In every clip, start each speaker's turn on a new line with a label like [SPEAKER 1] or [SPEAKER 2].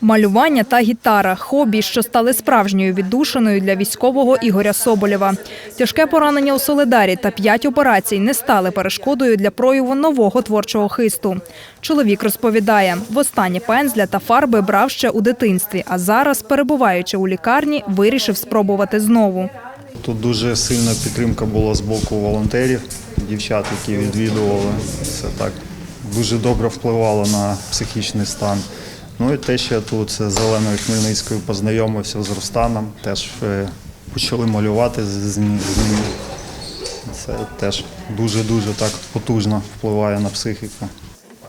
[SPEAKER 1] Малювання та гітара хобі, що стали справжньою віддушиною для військового Ігоря Соболєва. Тяжке поранення у Солидарі та п'ять операцій не стали перешкодою для прояву нового творчого хисту. Чоловік розповідає, востаннє пензля та фарби брав ще у дитинстві, а зараз, перебуваючи у лікарні, вирішив спробувати знову.
[SPEAKER 2] Тут дуже сильна підтримка була з боку волонтерів, дівчат, які відвідували. Це так дуже добре впливало на психічний стан. Ну і те, що я тут з Зеленою Хмельницькою познайомився з Рустаном, теж е, почали малювати з ним. Це теж дуже-дуже так потужно впливає на психіку.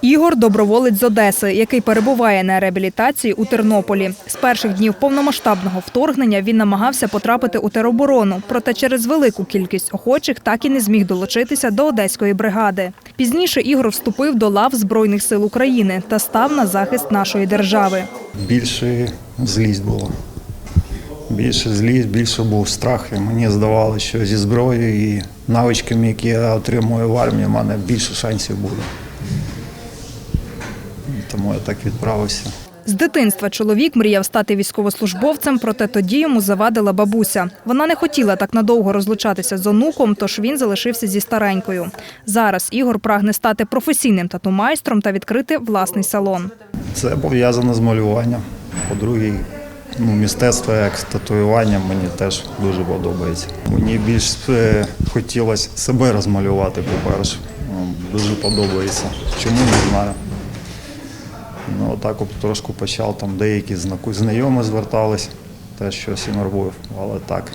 [SPEAKER 1] Ігор доброволець з Одеси, який перебуває на реабілітації у Тернополі. З перших днів повномасштабного вторгнення він намагався потрапити у тероборону, проте через велику кількість охочих так і не зміг долучитися до одеської бригади. Пізніше Ігор вступив до лав Збройних сил України та став на захист нашої держави.
[SPEAKER 2] Більше злість було. Більше злість, більше був страх. І мені здавалося, що зі зброєю і навичками, які я отримую в армії, в мене більше шансів буде. Тому я так відправився.
[SPEAKER 1] З дитинства чоловік мріяв стати військовослужбовцем, проте тоді йому завадила бабуся. Вона не хотіла так надовго розлучатися з онуком, тож він залишився зі старенькою. Зараз Ігор прагне стати професійним тату-майстром та відкрити власний салон.
[SPEAKER 2] Це пов'язано з малюванням. По-друге, ну, мистецтво як татуювання мені теж дуже подобається. Мені більш е, хотілося себе розмалювати, по-перше. Ну, Дуже подобається. Чому не знаю. Ну, так от трошки почав, там деякі знайомі звертались, теж щось їм робив, але так.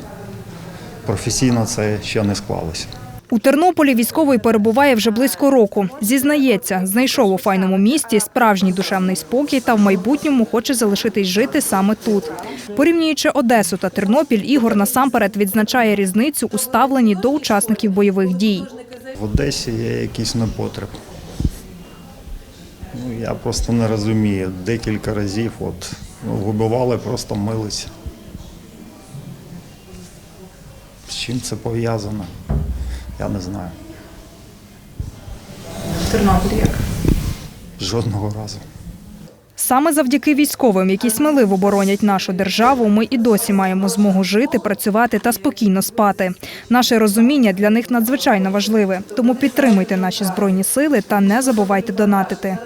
[SPEAKER 2] Професійно це ще не склалося.
[SPEAKER 1] У Тернополі військовий перебуває вже близько року. Зізнається, знайшов у файному місті справжній душевний спокій та в майбутньому хоче залишитись жити саме тут. Порівнюючи Одесу та Тернопіль, Ігор насамперед відзначає різницю у ставленні до учасників бойових дій.
[SPEAKER 2] В Одесі є якийсь непотреб. Ну, я просто не розумію. Декілька разів от, ну, вибивали, просто милися. З чим це пов'язано? Я не знаю.
[SPEAKER 1] Тернопіль як?
[SPEAKER 2] Жодного разу.
[SPEAKER 1] Саме завдяки військовим, які сміливо боронять нашу державу, ми і досі маємо змогу жити, працювати та спокійно спати. Наше розуміння для них надзвичайно важливе. Тому підтримуйте наші збройні сили та не забувайте донатити.